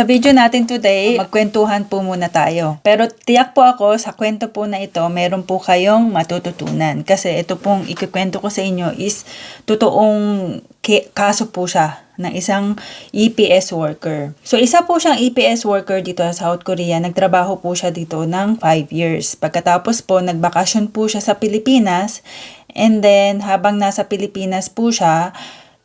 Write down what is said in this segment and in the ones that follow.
Sa video natin today, magkwentuhan po muna tayo. Pero tiyak po ako sa kwento po na ito, meron po kayong matututunan. Kasi ito pong ikikwento ko sa inyo is totoong kaso po siya ng isang EPS worker. So isa po siyang EPS worker dito sa South Korea. Nagtrabaho po siya dito ng 5 years. Pagkatapos po, nagbakasyon po siya sa Pilipinas. And then, habang nasa Pilipinas po siya,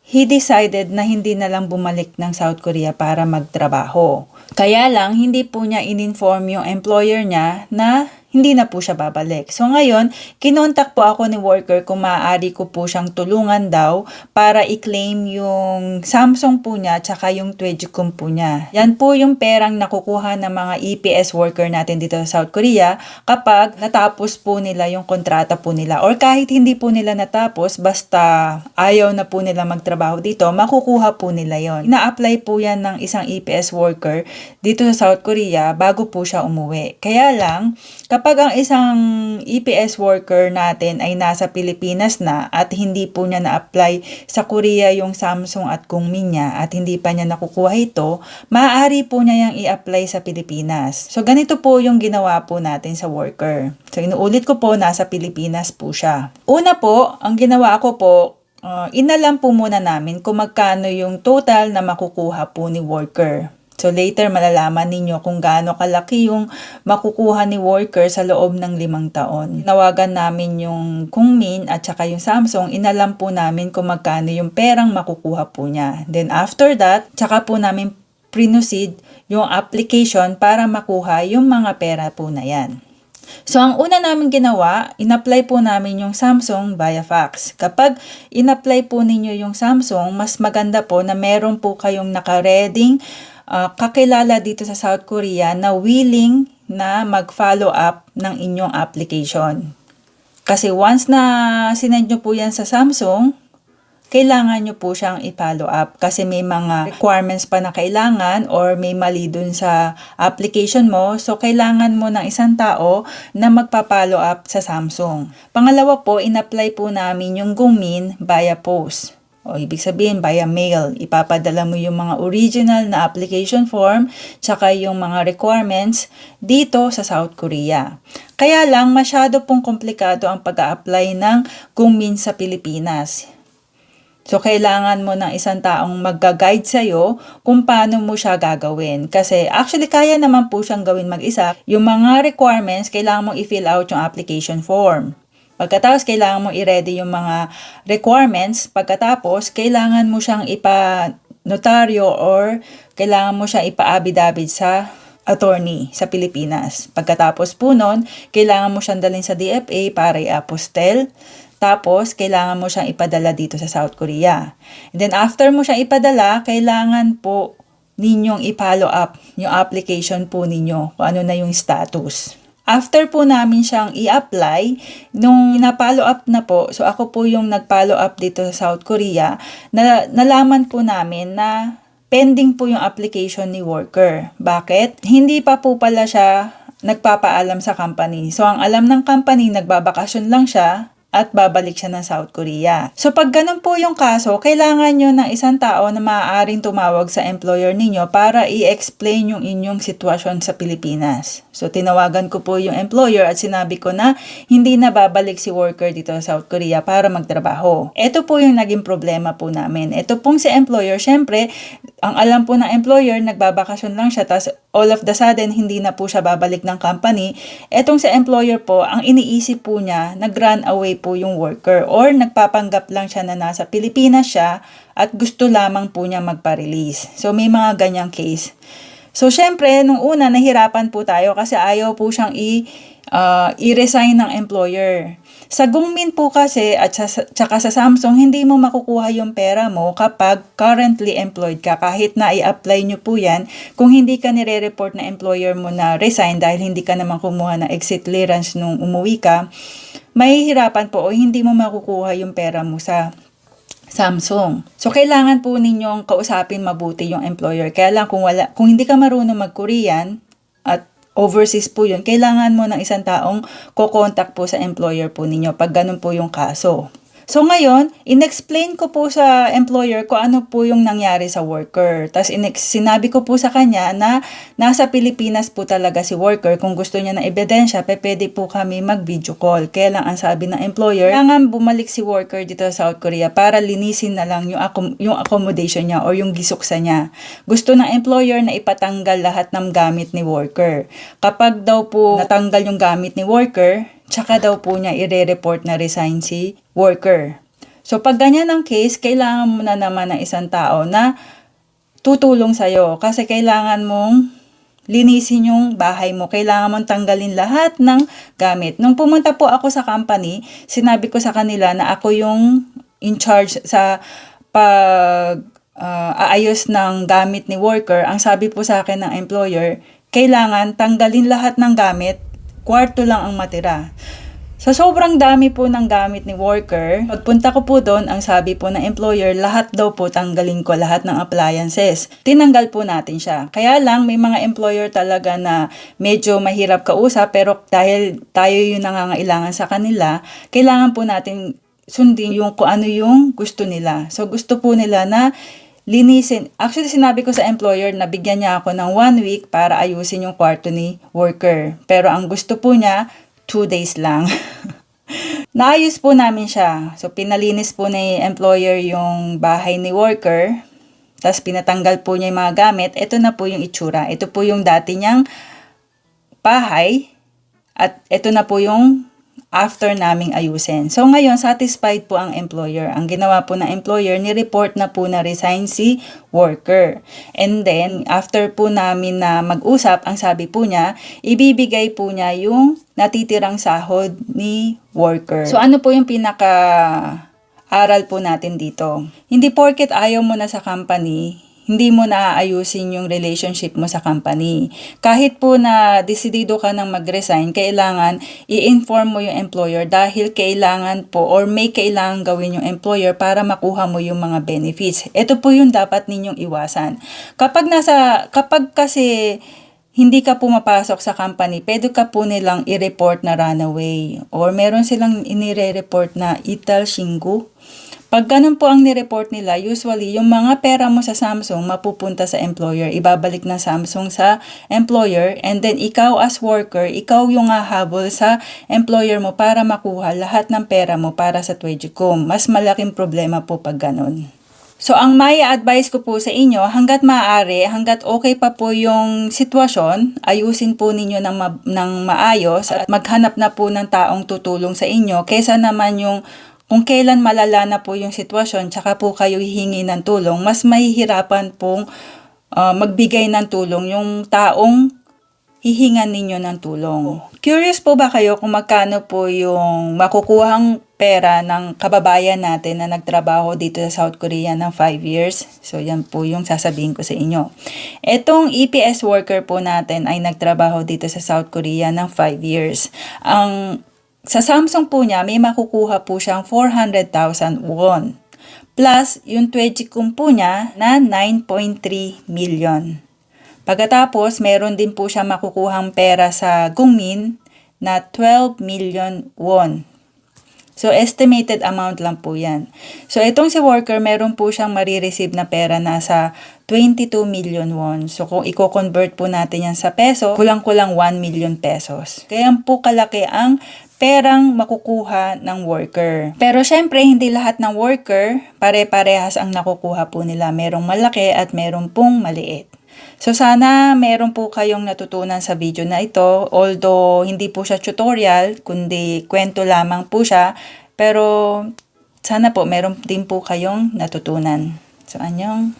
he decided na hindi na lang bumalik ng South Korea para magtrabaho. Kaya lang, hindi po niya in-inform yung employer niya na hindi na po siya babalik. So ngayon, kinontak po ako ni worker kung maaari ko po siyang tulungan daw para i-claim yung Samsung po niya tsaka yung Twedgicom po niya. Yan po yung perang nakukuha ng mga EPS worker natin dito sa South Korea kapag natapos po nila yung kontrata po nila or kahit hindi po nila natapos basta ayaw na po nila magtrabaho dito, makukuha po nila yon. Ina-apply po yan ng isang EPS worker dito sa South Korea bago po siya umuwi. Kaya lang, kapag ang isang EPS worker natin ay nasa Pilipinas na at hindi po niya na-apply sa Korea yung Samsung at Kungmin niya at hindi pa niya nakukuha ito, maaari po niya yung i-apply sa Pilipinas. So ganito po yung ginawa po natin sa worker. So inuulit ko po, nasa Pilipinas po siya. Una po, ang ginawa ko po, uh, inalam po muna namin kung magkano yung total na makukuha po ni worker. So later malalaman ninyo kung gaano kalaki yung makukuha ni worker sa loob ng limang taon. Nawagan namin yung Kungmin at saka yung Samsung, inalam po namin kung magkano yung perang makukuha po niya. Then after that, saka po namin proceed yung application para makuha yung mga pera po na yan. So, ang una namin ginawa, in-apply po namin yung Samsung via fax. Kapag in-apply po ninyo yung Samsung, mas maganda po na meron po kayong nakareding uh, kakilala dito sa South Korea na willing na mag-follow up ng inyong application. Kasi once na sinend nyo po yan sa Samsung, kailangan nyo po siyang i-follow up kasi may mga requirements pa na kailangan or may mali dun sa application mo. So, kailangan mo ng isang tao na magpa-follow up sa Samsung. Pangalawa po, in-apply po namin yung Gumin via post. O ibig sabihin, via mail. Ipapadala mo yung mga original na application form tsaka yung mga requirements dito sa South Korea. Kaya lang, masyado pong komplikado ang pag-a-apply ng Gumin sa Pilipinas. So, kailangan mo ng isang taong magga-guide sa'yo kung paano mo siya gagawin. Kasi actually, kaya naman po siyang gawin mag-isa. Yung mga requirements, kailangan mong i-fill out yung application form. Pagkatapos, kailangan mo i-ready yung mga requirements. Pagkatapos, kailangan mo siyang ipa-notaryo or kailangan mo siyang ipa-abidabid sa attorney sa Pilipinas. Pagkatapos po nun, kailangan mo siyang dalhin sa DFA para i-apostel. Tapos, kailangan mo siyang ipadala dito sa South Korea. And then, after mo siyang ipadala, kailangan po ninyong i-follow up yung application po ninyo, kung ano na yung status. After po namin siyang i-apply, nung na-follow up na po, so ako po yung nag-follow up dito sa South Korea, na, nalaman po namin na pending po yung application ni worker. Bakit? Hindi pa po pala siya nagpapaalam sa company. So, ang alam ng company, nagbabakasyon lang siya, at babalik siya ng South Korea. So pag ganun po yung kaso, kailangan nyo ng isang tao na maaaring tumawag sa employer ninyo para i-explain yung inyong sitwasyon sa Pilipinas. So tinawagan ko po yung employer at sinabi ko na hindi na babalik si worker dito sa South Korea para magtrabaho. Ito po yung naging problema po namin. Ito pong si employer, syempre, ang alam po ng employer, nagbabakasyon lang siya, tapos all of the sudden, hindi na po siya babalik ng company. Etong sa employer po, ang iniisip po niya, nag-run away po yung worker or nagpapanggap lang siya na nasa Pilipinas siya at gusto lamang po niya magpa-release. So, may mga ganyang case. So, syempre, nung una, nahirapan po tayo kasi ayaw po siyang i- uh, i-resign ng employer. Sa Gungmin po kasi at sa, tsaka sa Samsung, hindi mo makukuha yung pera mo kapag currently employed ka. Kahit na i-apply nyo po yan, kung hindi ka nire-report na employer mo na resign dahil hindi ka naman kumuha ng exit clearance nung umuwi ka, mahihirapan po o hindi mo makukuha yung pera mo sa Samsung. So, kailangan po ninyong kausapin mabuti yung employer. Kaya lang kung, wala, kung hindi ka marunong mag-Korean at overseas po yun, kailangan mo ng isang taong kokontak po sa employer po ninyo pag ganun po yung kaso. So ngayon, inexplain ko po sa employer ko ano po yung nangyari sa worker. Tapos sinabi ko po sa kanya na nasa Pilipinas po talaga si worker. Kung gusto niya ng ebidensya, pe, pwede po kami mag-video call. Kaya lang ang sabi ng employer, kailangan bumalik si worker dito sa South Korea para linisin na lang yung, accom- yung accommodation niya or yung gisuksa niya. Gusto ng employer na ipatanggal lahat ng gamit ni worker. Kapag daw po natanggal yung gamit ni worker, tsaka daw po niya ire-report na resign si worker. So pag ganyan ang case, kailangan mo na naman ng isang tao na tutulong sa'yo kasi kailangan mong linisin yung bahay mo. Kailangan mong tanggalin lahat ng gamit. Nung pumunta po ako sa company, sinabi ko sa kanila na ako yung in charge sa pag ah, aayos ng gamit ni worker. Ang sabi po sa akin ng employer, kailangan tanggalin lahat ng gamit, kwarto lang ang matira. Sa sobrang dami po ng gamit ni worker, pagpunta ko po doon, ang sabi po ng employer, lahat daw po tanggalin ko lahat ng appliances. Tinanggal po natin siya. Kaya lang, may mga employer talaga na medyo mahirap kausap, pero dahil tayo yung nangangailangan sa kanila, kailangan po natin sundin yung kung ano yung gusto nila. So, gusto po nila na linisin. Actually, sinabi ko sa employer na bigyan niya ako ng one week para ayusin yung kwarto ni worker. Pero ang gusto po niya, two days lang. Naayos po namin siya. So, pinalinis po ni employer yung bahay ni worker. Tapos, pinatanggal po niya yung mga gamit. Ito na po yung itsura. Ito po yung dati niyang bahay. At ito na po yung after naming ayusin. So ngayon, satisfied po ang employer. Ang ginawa po ng employer, ni-report na po na resign si worker. And then, after po namin na mag-usap, ang sabi po niya, ibibigay po niya yung natitirang sahod ni worker. So ano po yung pinaka aral po natin dito? Hindi porket ayaw mo na sa company, hindi mo naaayusin yung relationship mo sa company. Kahit po na desidido ka ng mag-resign, kailangan i-inform mo yung employer dahil kailangan po or may kailangan gawin yung employer para makuha mo yung mga benefits. Ito po yung dapat ninyong iwasan. Kapag nasa, kapag kasi hindi ka pumapasok sa company, pwede ka po nilang i-report na runaway. Or meron silang inire-report na ital shinggu. Pag ganun po ang nireport nila, usually yung mga pera mo sa Samsung mapupunta sa employer. Ibabalik ng Samsung sa employer and then ikaw as worker, ikaw yung hahabol sa employer mo para makuha lahat ng pera mo para sa Twedgecom. Mas malaking problema po pag ganun. So, ang may advice ko po sa inyo, hanggat maaari, hanggat okay pa po yung sitwasyon, ayusin po ninyo ng, ma- ng maayos at maghanap na po ng taong tutulong sa inyo kesa naman yung kung kailan malala na po yung sitwasyon, tsaka po kayo hihingi ng tulong, mas mahihirapan pong ah, magbigay ng tulong yung taong hihingan ninyo ng tulong. Curious po ba kayo kung magkano po yung makukuhang pera ng kababayan natin na nagtrabaho dito sa South Korea ng 5 years? So yan po yung sasabihin ko sa inyo. Etong EPS worker po natin ay nagtrabaho dito sa South Korea ng 5 years. Ang sa Samsung po niya, may makukuha po siyang 400,000 won. Plus, yung Twedgicom po niya na 9.3 million. Pagkatapos, meron din po siya makukuhang pera sa Gungmin na 12 million won. So, estimated amount lang po yan. So, itong si worker, meron po siyang marireceive na pera na sa 22 million won. So, kung i-convert po natin yan sa peso, kulang-kulang 1 million pesos. Kaya po kalaki ang perang makukuha ng worker. Pero syempre, hindi lahat ng worker pare-parehas ang nakukuha po nila. Merong malaki at meron pong maliit. So sana meron po kayong natutunan sa video na ito. Although hindi po siya tutorial, kundi kwento lamang po siya. Pero sana po meron din po kayong natutunan. So anyong